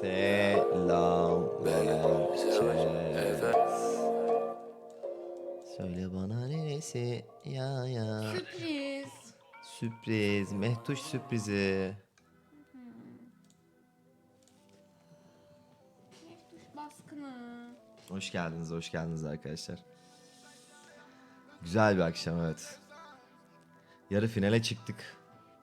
Selam Mençez. Söyle bana neresi ya ya. Sürpriz. Sürpriz, Mehtuş sürprizi. Meftuş baskını. Hoş geldiniz, hoş geldiniz arkadaşlar. Güzel bir akşam evet. Yarı finale çıktık.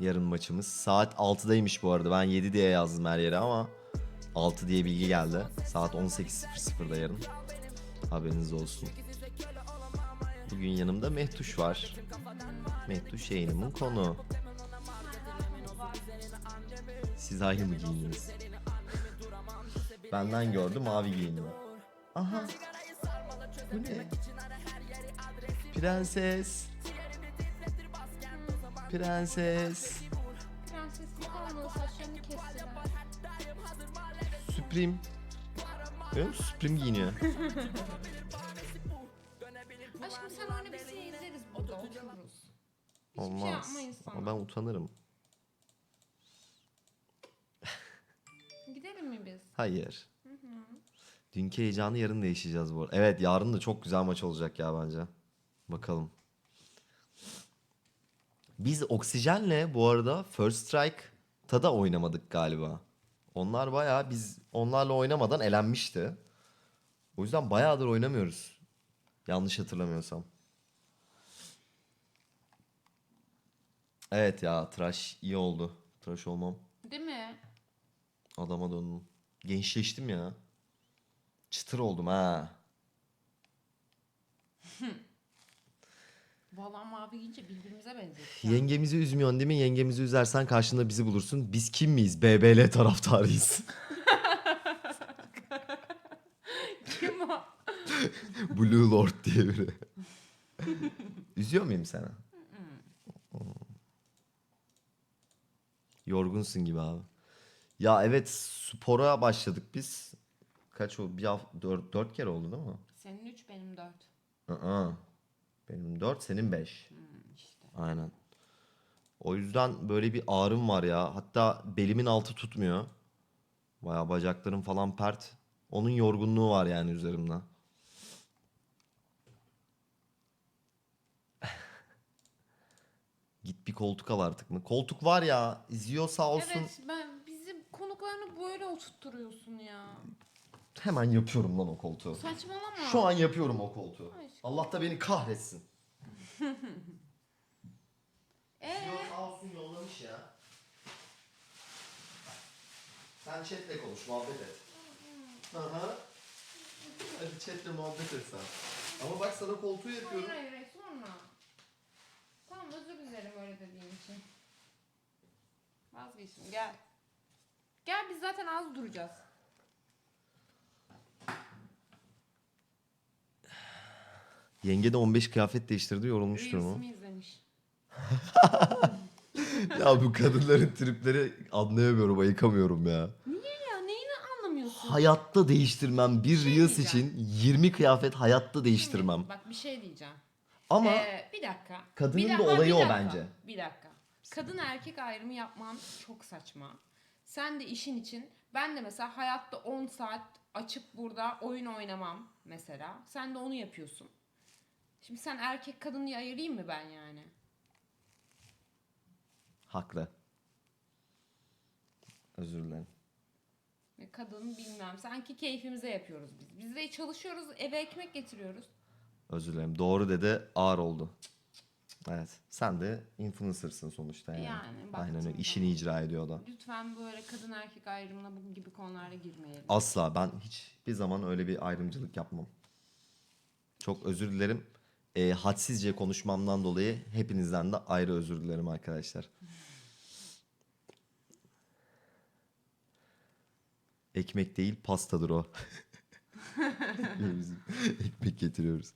Yarın maçımız. Saat 6'daymış bu arada. Ben 7 diye yazdım her yere ama 6 diye bilgi geldi. Saat 18.00'da yarın. Haberiniz olsun. Bugün yanımda Mehtuş var. Mehtuş yayınımın konu. Siz aynı mı giyindiniz? Benden gördü mavi giyindim. Aha. Bu ne? Prenses. Prenses. Supreme. Görüyor musun? Supreme giyiniyor. Aşkım sen oyna biz seni izleriz burada otururuz. Hiçbir Olmaz. şey yapmayız sana. Ama ben utanırım. Gidelim mi biz? Hayır. Dünkü heyecanı yarın da yaşayacağız bu arada. Evet yarın da çok güzel maç olacak ya bence. Bakalım. Biz Oksijen'le bu arada First Strike'ta da oynamadık galiba. Onlar bayağı biz onlarla oynamadan elenmişti. O yüzden bayağıdır oynamıyoruz. Yanlış hatırlamıyorsam. Evet ya tıraş iyi oldu. Tıraş olmam. Değil mi? Adama döndüm. Gençleştim ya. Çıtır oldum ha. Valla mavi giyince birbirimize benzedik. ya. Yengemizi üzmüyorsun değil mi? Yengemizi üzersen karşında bizi bulursun. Biz kim miyiz? BBL taraftarıyız. Kim o? Blue Lord diye biri. Üzüyor muyum seni? Yorgunsun gibi abi. Ya evet spora başladık biz. Kaç o? Bir hafta, dört, dört kere oldu değil mi? Senin 3 benim 4. Aa, benim dört, senin beş. işte. Aynen. O yüzden böyle bir ağrım var ya. Hatta belimin altı tutmuyor. Baya bacaklarım falan pert. Onun yorgunluğu var yani üzerimde. Git bir koltuk al artık mı? Koltuk var ya. izliyor sağ olsun. Evet ben bizim konuklarını böyle oturtturuyorsun ya. Hemen yapıyorum lan o koltuğu. Saçmalama. Şu an yapıyorum o koltuğu. Aşkım. Allah da beni kahretsin. Ee? İzliyor sağ olsun yollamış ya. Sen chatle konuş, muhabbet et. Hı. Hadi chatle muhabbet et sen. Ama bak sana koltuğu Hayır yapıyorum. hayır hayır sorma. Tamam özür dilerim öyle dediğim için. Vazgeçtim gel. Gel biz zaten az duracağız. Yenge de 15 kıyafet değiştirdi, yorulmuştur mu? Reels'imi izlemiş. ya bu kadınların tripleri anlayamıyorum, ayıkamıyorum ya. Niye ya neyini anlamıyorsun? Hayatta değiştirmem. Bir şey Reels diyeceğim. için 20 kıyafet hayatta değiştirmem. Bak bir şey diyeceğim. Ama Ee, bir dakika. kadının Bir da dakika, olayı bir o dakika, bence. Bir dakika. Kadın erkek ayrımı yapman çok saçma. Sen de işin için ben de mesela hayatta 10 saat açıp burada oyun oynamam mesela. Sen de onu yapıyorsun. Şimdi sen erkek kadın diye ayırayım mı ben yani? haklı. Özür dilerim. Kadın bilmem. Sanki keyfimize yapıyoruz biz. Biz de çalışıyoruz, eve ekmek getiriyoruz. Özür dilerim. Doğru dedi. Ağır oldu. Evet. Sen de influencer'sın sonuçta yani. Yani, Aynen öyle. İşini icra ediyor da. Lütfen böyle kadın erkek ayrımına bu gibi konularda girmeyelim. Asla. Ben hiçbir zaman öyle bir ayrımcılık yapmam. Çok özür dilerim. E, hadsizce konuşmamdan dolayı hepinizden de ayrı özür dilerim arkadaşlar. Ekmek değil pastadır o. Ekmek getiriyoruz.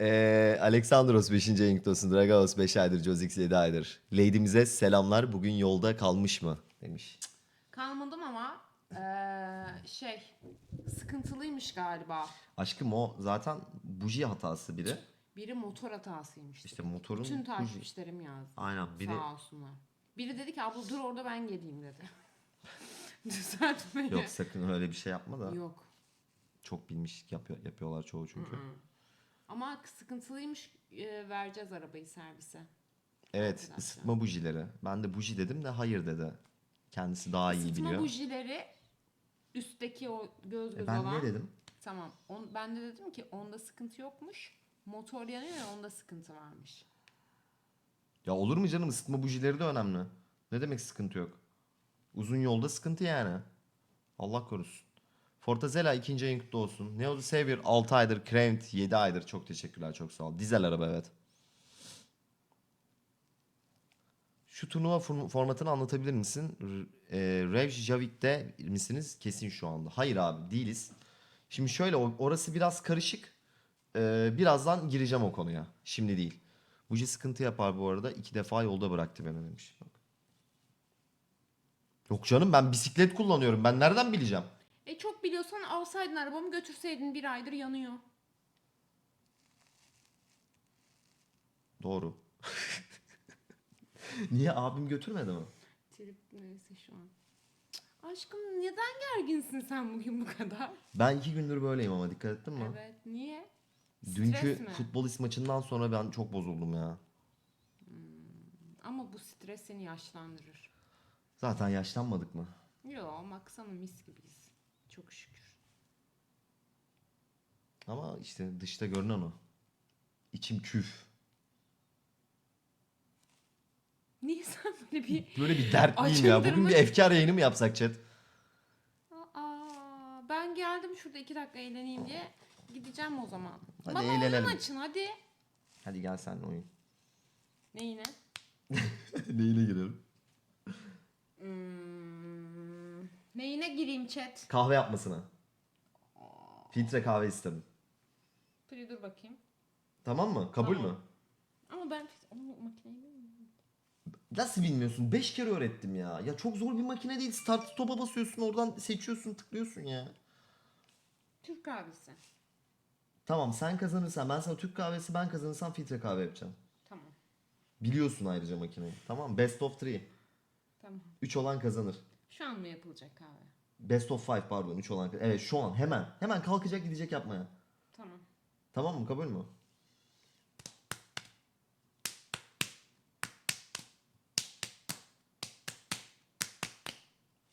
Ee, Alexandros 5. ayın kutlu olsun. Dragos 5 aydır. Jozix 7 aydır. Lady'mize selamlar. Bugün yolda kalmış mı? Demiş. Kalmadım ama eee, şey sıkıntılıymış galiba. Aşkım o zaten buji hatası biri. Biri motor hatasıymış. İşte motorun Bütün takipçilerim yazdı. Aynen biri Sağ olsunlar. Biri dedi ki abla dur orada ben geleyim dedi. Düzeltmeye. Yok sakın öyle bir şey yapma da. Yok. Çok bilmişlik yapıyor, yapıyorlar çoğu çünkü. Ama sıkıntılıymış e, vereceğiz arabayı servise. Evet Arkadaşlar. ısıtma bujileri. Ben de buji dedim de hayır dedi. Kendisi daha iyi Isıtma biliyor. bujileri üstteki o göz göz E ben olan. ne dedim? Tamam. On, ben de dedim ki onda sıkıntı yokmuş. Motor yanıyor ya onda sıkıntı varmış. Ya olur mu canım ısıtma bujileri de önemli. Ne demek sıkıntı yok? Uzun yolda sıkıntı yani. Allah korusun. Fortazela ikinci ayın kutlu olsun. Neo Savior 6 aydır. Kremit 7 aydır. Çok teşekkürler çok sağ ol. Dizel araba evet. Şu turnuva form- formatını anlatabilir misin? E, Reykjavik'te misiniz? Kesin şu anda. Hayır abi değiliz. Şimdi şöyle orası biraz karışık. Ee, birazdan gireceğim o konuya. Şimdi değil. Buji sıkıntı yapar bu arada. İki defa yolda bıraktı beni demiş. Bak. Yok canım ben bisiklet kullanıyorum. Ben nereden bileceğim? E çok biliyorsan alsaydın arabamı götürseydin bir aydır yanıyor. Doğru. Niye abim götürmedi mi? Trip neyse şu an. Aşkım neden gerginsin sen bugün bu kadar? Ben iki gündür böyleyim ama dikkat ettin mi? Evet niye? Dünkü Stres mi? futbolist maçından sonra ben çok bozuldum ya. Ama bu stres seni yaşlandırır. Zaten yaşlanmadık mı? Yo baksana mis gibiyiz. Çok şükür. Ama işte dışta görünen o. İçim küf. Niye sen böyle bir... Böyle bir dertliyim ya. Bugün bir efkar yayını mı yapsak chat? Aa, ben geldim şurada iki dakika eğleneyim diye. Gideceğim o zaman. Hadi Bana eğlenelim. oyun açın hadi. Hadi gel senle oyun. Ne yine? Neyine girelim? Hmm, neyine gireyim chat? Kahve yapmasına. Filtre kahve istedim. Dur dur bakayım. Tamam mı? Kabul Tamam. mü? Ama ben onu makineyi. Nasıl bilmiyorsun? 5 kere öğrettim ya. Ya çok zor bir makine değil. Start stop'a basıyorsun oradan seçiyorsun tıklıyorsun ya. Türk kahvesi. Tamam sen kazanırsan ben sana Türk kahvesi ben kazanırsam filtre kahve yapacağım. Tamam. Biliyorsun ayrıca makineyi. Tamam Best of 3. Tamam. 3 olan kazanır. Şu an mı yapılacak kahve? Best of 5 pardon 3 olan. Evet şu an hemen. Hemen kalkacak gidecek yapmaya. Tamam. Tamam mı? Kabul mü?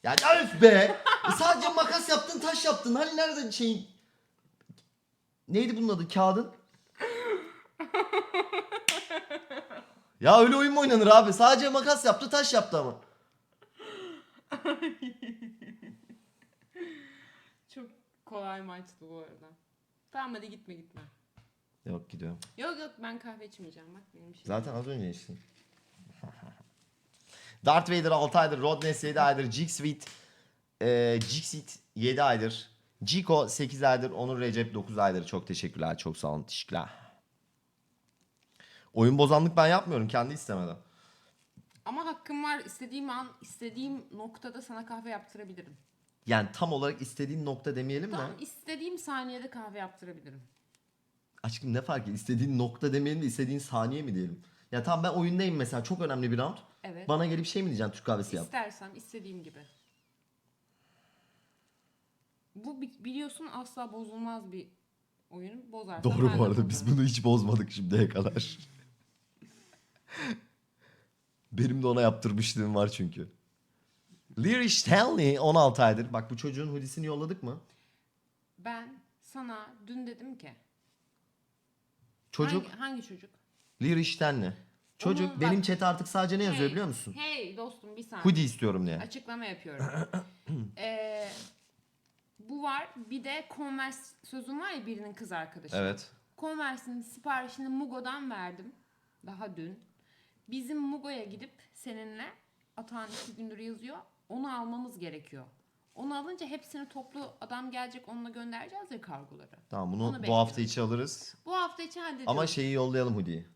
Ya öf be! E sadece makas yaptın, taş yaptın. Hani nerede şeyin? Neydi bunun adı? Kağıdın? ya öyle oyun mu oynanır abi? Sadece makas yaptı, taş yaptı ama. Çok kolay maçtı bu arada. Tamam hadi gitme gitme. Yok gidiyor. Yok yok ben kahve içmeyeceğim bak benim şey. Zaten az önce içtin. Darth Vader 6 aydır, Rodness 7 aydır, Jigsaw e, Jigsit 7 aydır, Jiko 8 aydır, Onur Recep 9 aydır. Çok teşekkürler, çok sağ olun, teşekkürler. Oyun bozanlık ben yapmıyorum, kendi istemeden. Ama hakkım var istediğim an istediğim noktada sana kahve yaptırabilirim. Yani tam olarak istediğin nokta demeyelim Tam de. istediğim saniyede kahve yaptırabilirim. Aşkım ne fark ediyor? İstediğin nokta demeyelim de istediğin saniye mi diyelim? Ya tamam ben oyundayım mesela çok önemli bir round. Evet. Bana gelip şey mi diyeceksin Türk kahvesi yap? İstersem istediğim gibi. Bu bi- biliyorsun asla bozulmaz bir oyun. Bozarsan Doğru ben bu de arada biz bozarım. bunu hiç bozmadık şimdiye kadar. Benim de ona yaptırmışlığım var çünkü. Leary Stanley 16 aydır. Bak bu çocuğun hoodisini yolladık mı? Ben sana dün dedim ki. Çocuk Hangi, hangi çocuk? Leary Stanley. Çocuk Onun benim bak- chat artık sadece ne yazıyor Hey, biliyor musun? Hey dostum bir saniye. Hoodie istiyorum diye. Açıklama yapıyorum. Ee, bu var. Bir de Converse sözüm var ya birinin kız arkadaşı. Evet. Converse'in siparişini Mugo'dan verdim. Daha dün. Bizim Mugo'ya gidip seninle Atahan iki gündür yazıyor. Onu almamız gerekiyor. Onu alınca hepsini toplu adam gelecek onunla göndereceğiz ya kargoları. Tamam bunu Onu bu bekliyorum. hafta içi alırız. Bu hafta içi hallediyoruz. Ama şeyi yollayalım hoodie'yi.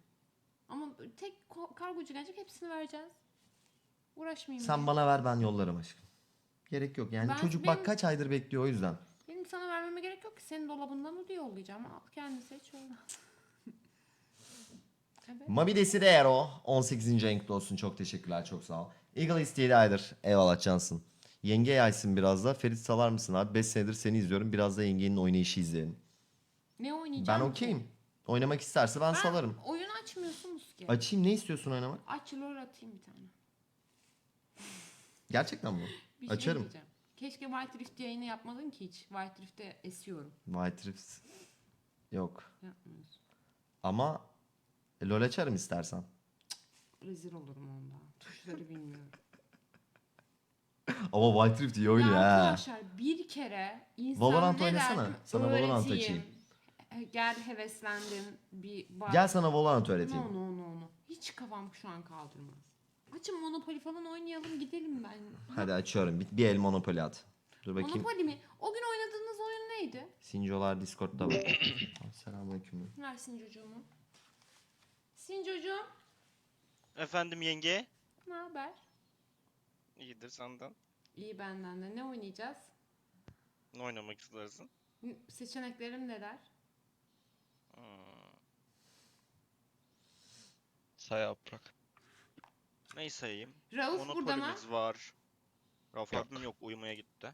Ama tek kargocu gelecek hepsini vereceğiz. Uğraşmayayım. Sen diye. bana ver ben yollarım aşkım. Gerek yok yani Ben- çocuk benim- bak kaç aydır bekliyor o yüzden. Benim sana vermeme gerek yok ki. Senin dolabından ödü yollayacağım. Al kendi seç yolla. evet. Mabi Desidero 18. renkli olsun çok teşekkürler çok sağ ol. Eagle isteyeli aydır. Eyvallah cansın. Yenge yaysın biraz da. Ferit salar mısın abi? 5 senedir seni izliyorum. Biraz da yengenin oynayışı izleyelim. Ne oynayacağım Ben okeyim. Oynamak isterse ben, Ben salarım. oyun açmıyorsunuz ki. Açayım ne istiyorsun oynamak? Aç lol atayım bir tane. Gerçekten mi? Bir şey Açarım. diyeceğim. Keşke White Rift yayını yapmadın ki hiç. White Rift'te esiyorum. White Rift. Yok. Yapmıyorsun. Ama LoL açarım istersen. Rezil olurum onda. Tuşları bilmiyorum. Ama White Rift iyi ya oynuyor ha. arkadaşlar bir kere insan Valorant ne oynasana. der, Sana Valorant öğreteyim. açayım. Gel heveslendim. Bir bak. Gel sana Valorant öğreteyim. No no no no. Hiç kafam şu an kaldırmaz. Açın Monopoly falan oynayalım gidelim ben. Hadi açıyorum. Bir, bir el Monopoly at. Dur bakayım. Monopoly mi? O gün oynadığınız oyun neydi? Sincolar Discord'da var. Selamünaleyküm. Ver Sincocuğumu. Sincocuğum Efendim yenge? ne haber? İyidir senden. İyi benden de. Ne oynayacağız? Ne oynamak istersin? Seçeneklerim neler? Say yaprak. Neyi sayayım? Rauf burada mı? Var. Rauf abim yok uyumaya gitti.